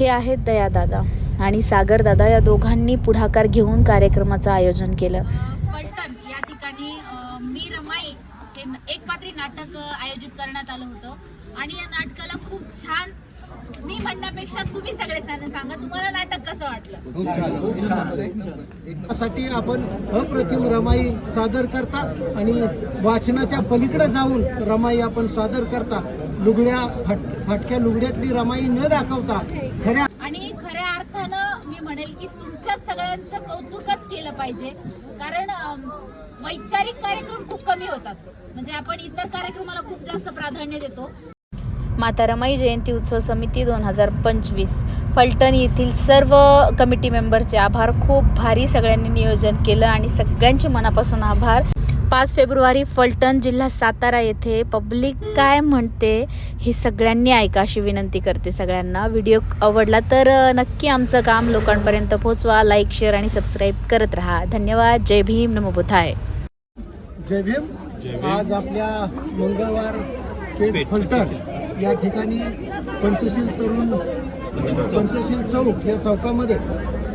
हे आहेत दयादादा आणि सागरदादा या दोघांनी पुढाकार घेऊन कार्यक्रमाचं आयोजन केलं. फलटण या ठिकाणी मी रमाई हे एक पात्री नाटक आयोजित करण्यात आलं होतं. आणि या नाटकाला खूप छान मी म्हणण्यापेक्षा तुम्ही सगळे सांगा सांगा. तुम्हाला नाटक कसं वाटलं? साठी आपण अप्रतिम रमाई सादर करता आणि वाचनाच्या पलीकडे जाऊन रमाई आपण सादर करता. लुगड्या फाट फाटक्या लुगड्यातली रमाई न दाखवता खऱ्या आणि खऱ्या अर्थानं मी म्हणेल की तुमच्या सगळ्यांचं कौतुकच केलं पाहिजे. कारण वैचारिक कार्यक्रम खूप कमी होतात. म्हणजे आपण इतर कार्यक्रमाला खूप जास्त प्राधान्य देतो. माता रमाई जयंती उत्सव समिती दोन हजार पंचवीस. फलटण येथील सर्व कमिटी मेंबरचे आभार. खूप भारी सगळ्यांनी नियोजन केलं आणि सगळ्यांचे मनापासून आभार. पाच फेब्रुवारी फलटण जिल्हा सातारा येथे पब्लिक काय म्हणते हे सगळ्यांनी ऐका अशी विनंती करते सगळ्यांना. व्हिडिओ आवडला तर नक्की आमचं काम लोकांपर्यंत पोहोचवा. लाईक शेअर आणि सबस्क्राईब करत राहा. धन्यवाद. जय भीम. नमो बुद्धाय जय भीम. आज आपल्या मंगळवार फलटण. या ठिकाणी पंचशील तरुण पंचशील चौक या चौकामध्ये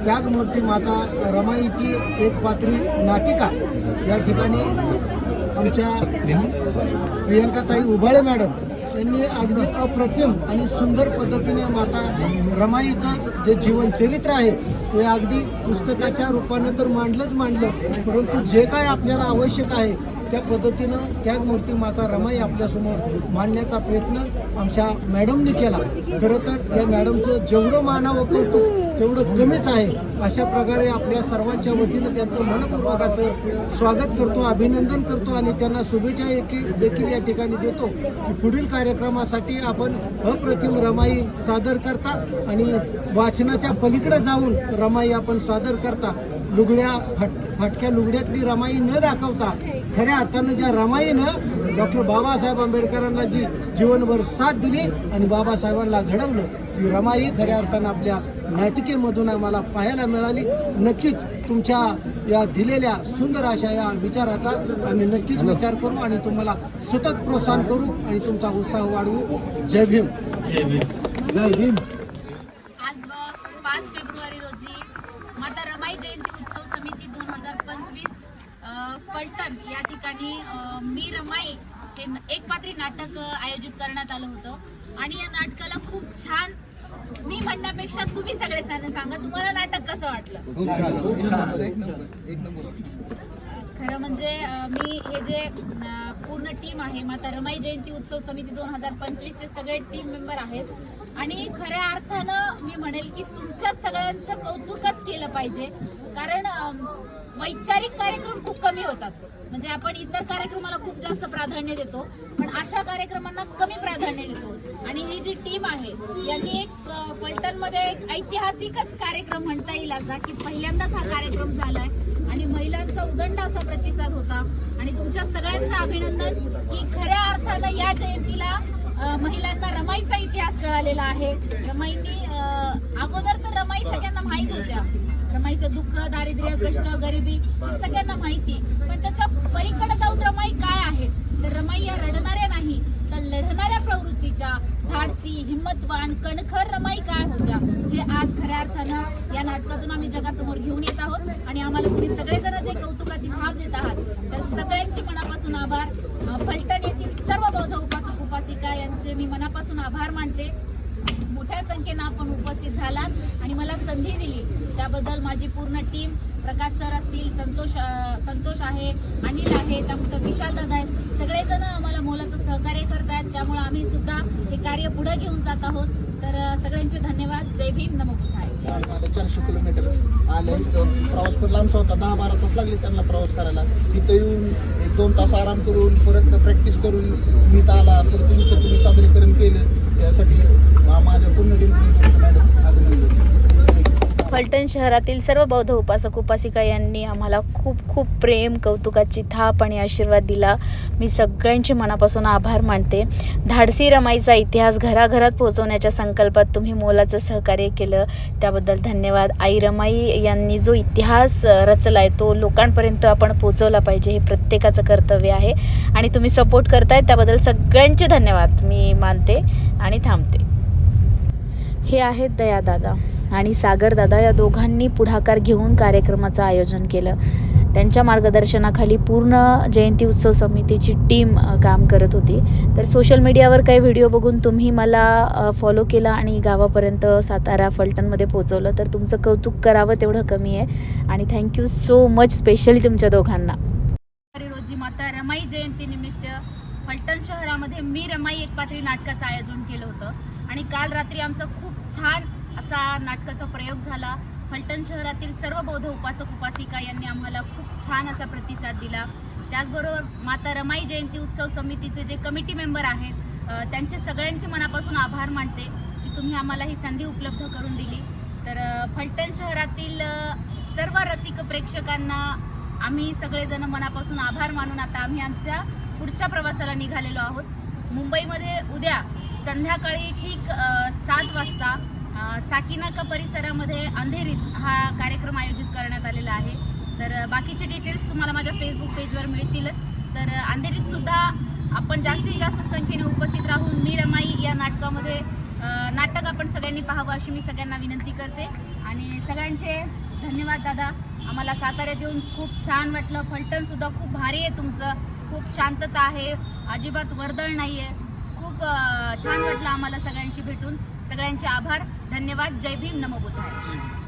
त्यागमूर्ती माता रमाईची एक पात्री नाटिका या ठिकाणी आमच्या प्रियंकाताई उभाळे मॅडम यांनी अगदी अप्रतिम आणि सुंदर पद्धतीने माता रमाईचं जे जीवन चरित्र आहे ते अगदी पुस्तकाच्या रूपानं तर मांडलंच मांडलं परंतु जे काय आपल्याला आवश्यक आहे त्या पद्धतीनं त्यागमूर्ती माता रमाई आपल्यासमोर मांडण्याचा प्रयत्न आमच्या मॅडमनी केला. खरं तर या मॅडमचं जेवढं मानावं कौतुक तेवढं कमीच आहे. अशा प्रकारे आपल्या सर्वांच्या वतीनं त्यांचं मनपूर्वक असं स्वागत करतो अभिनंदन करतो आणि त्यांना शुभेच्छा देखील या ठिकाणी देतो की पुढील कार्यक्रमासाठी आपण अप्रतिम रमाई सादर करता आणि वाचनाच्या पलीकडे जाऊन रमाई आपण सादर करता. लुगड्या फाट फाटक्या लुगड्यातली रमाई न दाखवता खऱ्या अर्थानं ज्या रमाईनं डॉक्टर बाबासाहेब आंबेडकरांना जी जीवनभर साथ दिली आणि बाबासाहेबांना घडवलं ती रमाई खऱ्या अर्थानं आपल्या नाटिकेमधून आम्हाला पाहायला मिळाली. नक्कीच तुमच्या या दिलेल्या सुंदर अशा या विचाराचा आम्ही नक्कीच विचार करू आणि तुम्हाला सतत प्रोत्साहन करू आणि तुमचा उत्साह वाढवू. जय भीम. जय भीम. आज अ, पाच फेब्रुवारी रोजी माता रमाई जयंती समिती दोन हजार पंचवीस फलटण या ठिकाणी मी रमाई हे एक पात्री नाटक आयोजित करण्यात आलं होतं. आणि या नाटकाला खूप छान मी म्हणण्यापेक्षा तुम्ही सगळे सांगा सांगा तुम्हाला नाटक कसं वाटलं? खरं म्हणजे मी हे जे पूर्ण टीम आहे माता रमाई जयंती उत्सव समिती दोन हजार पंचवीसचे सगळे टीम मेंबर आहेत. आणि खऱ्या अर्थानं मी म्हणेल की तुमच्या सगळ्यांचं कौतुकच केलं पाहिजे. कारण वैचारिक कार्यक्रम खूप कमी होतात. म्हणजे आपण इतर कार्यक्रमाला खूप जास्त प्राधान्य देतो पण अशा कार्यक्रमांना कमी प्राधान्य देतो. आणि ही जी टीम आहे यांनी एक अं, फलटणमध्ये एक ऐतिहासिकच कार्यक्रम म्हणता येईल असा की पहिल्यांदाच हा कार्यक्रम झालाय. आणि महिलांचा उदंड असा प्रतिसाद होता. आणि तुमच्या सगळ्यांचं अभिनंदन की खऱ्या अर्थानं या जयंतीला महिलांना रमाईचा इतिहास कळालेला आहे. रमाईंनी अगोदर तर रमाई सगळ्यांना माहीत होत्या रमाईचं दुःख दारिद्र्य कष्ट गरिबी सगळ्यांना माहिती पण त्याच्या पलीकडे जाऊन रमाई काय आहे? तर रमाई या रडणाऱ्या नाही तर लढणाऱ्या प्रवृत्तीच्या धाडसी हिंमतवान कणखर रमाई काय होत्या? हे आज खऱ्या अर्थानं या नाटकातून आम्ही जगासमोर घेऊन येत आहोत. आणि आम्हाला तुम्ही सगळेजण जे कौतुकाची थाप देत आहात तर सगळ्यांचे मनापासून आभार. फलटण येथील सर्व बौद्ध उपासक उपासिका यांचे मी मनापासून आभार मानते. मोठ्या संख्येनं आपण उपस्थित झालात आणि मला संधी दिली. त्याबद्दल माझी पूर्ण टीम प्रकाश सर असतील संतोष संतोष आहे अनिल आहे त्यामुळे विशाल दादा आहेत. सगळेजण आम्हाला मोलाचं सहकार्य करत आहेत त्यामुळे आम्ही सुद्धा हे कार्य पुढे घेऊन जात आहोत. तर सगळ्यांचे धन्यवाद. जय भीम. नमो बुद्धाय. चारशे किलोमीटर आले प्रवास पण लांबचा होता. दहा बारा तास लागले त्यांना प्रवास करायला. तिथं येऊन एक दोन तास आराम करून परत प्रॅक्टिस करून मी आला. तर तुमचं तुम्ही सादरीकरण केलं. त्यासाठी फलटण शहरातील सर्व बौद्ध उपासक उपासिका यांनी आम्हाला खूप खूप प्रेम कौतुकाची थाप आणि आशीर्वाद दिला. मी सगळ्यांचे मनापासून आभार मानते. धाडसी रमाईचा इतिहास घराघरात पोहोचवण्याच्या संकल्पात तुम्ही मोलाचं सहकार्य केलं. त्याबद्दल धन्यवाद. आई रमाई यांनी जो इतिहास रचला आहे तो लोकांपर्यंत आपण पोहोचवला पाहिजे हे प्रत्येकाचं कर्तव्य आहे. आणि तुम्ही सपोर्ट करताय त्याबद्दल सगळ्यांचे धन्यवाद. मी मानते आणि थांबते. हे आहेत दयादादा आणि सागरदादा या दोघांनी पुढाकार घेऊन कार्यक्रमाचं आयोजन केलं. त्यांच्या मार्गदर्शनाखाली पूर्ण जयंती उत्सव समितीची टीम काम करत होती. तर सोशल मीडियावर काही व्हिडिओ बघून तुम्ही मला फॉलो केला आणि गावापर्यंत सातारा फलटणमध्ये पोहोचवलं. तर तुमचं कौतुक करावं तेवढं कमी आहे. आणि थँक्यू सो मच स्पेशली तुमच्या दोघांना. रोजी माता रमाई जयंती निमित्त फलटण शहरामध्ये मी रमाई एक पात्री नाटकाचं आयोजन केलं होतं. आणि काल रात्री आमचा खूप छान असा नाटकाचा प्रयोग झाला. फलटण शहरातील सर्व बौद्ध उपासक उपासिका यांनी आम्हाला खूप छान असा प्रतिसाद दिला. त्याचबरोबर माता रमाई जयंती उत्सव समितीचे जे कमिटी मेंबर आहेत त्यांचे सगळ्यांचे मनापासून आभार मानते की तुम्ही आम्हाला ही संधी उपलब्ध करून दिली. तर फलटण शहरातील सर्व रसिक प्रेक्षकांना आम्ही सगळेजण मनापासून आभार मानून आता आम्ही आमच्या पुढच्या प्रवासाला निघालेलो आहोत. मुंबईमध्ये उद्या संध्याकाळी ठीक सात वाजता साकीनाका परिसरामध्ये अंधेरीत हा कार्यक्रम आयोजित करण्यात आलेला आहे. तर बाकीचे डिटेल्स तुम्हाला माझ्या फेसबुक पेजवर मिळतीलच. तर अंधेरीतसुद्धा अंधेरीत सुद्धा आपण जास्तीत जास्त संख्येने उपस्थित राहून मी रमाई या नाटकामध्ये नाटक आपण सगळ्यांनी पाहावं अशी मी सगळ्यांना विनंती करते. आणि सगळ्यांचे धन्यवाद दादा. आम्हाला साताऱ्यात येऊन खूप छान वाटलं. फलटणसुद्धा खूप भारी आहे तुमचं. खूप शांतता आहे. अजिबात वर्दळ नाही आहे खूप छान वाटलं आम्हाला सगळ्यांशी भेटून. सगळ्यांचे आभार. धन्यवाद. जय भीम. नमो बुद्धाय.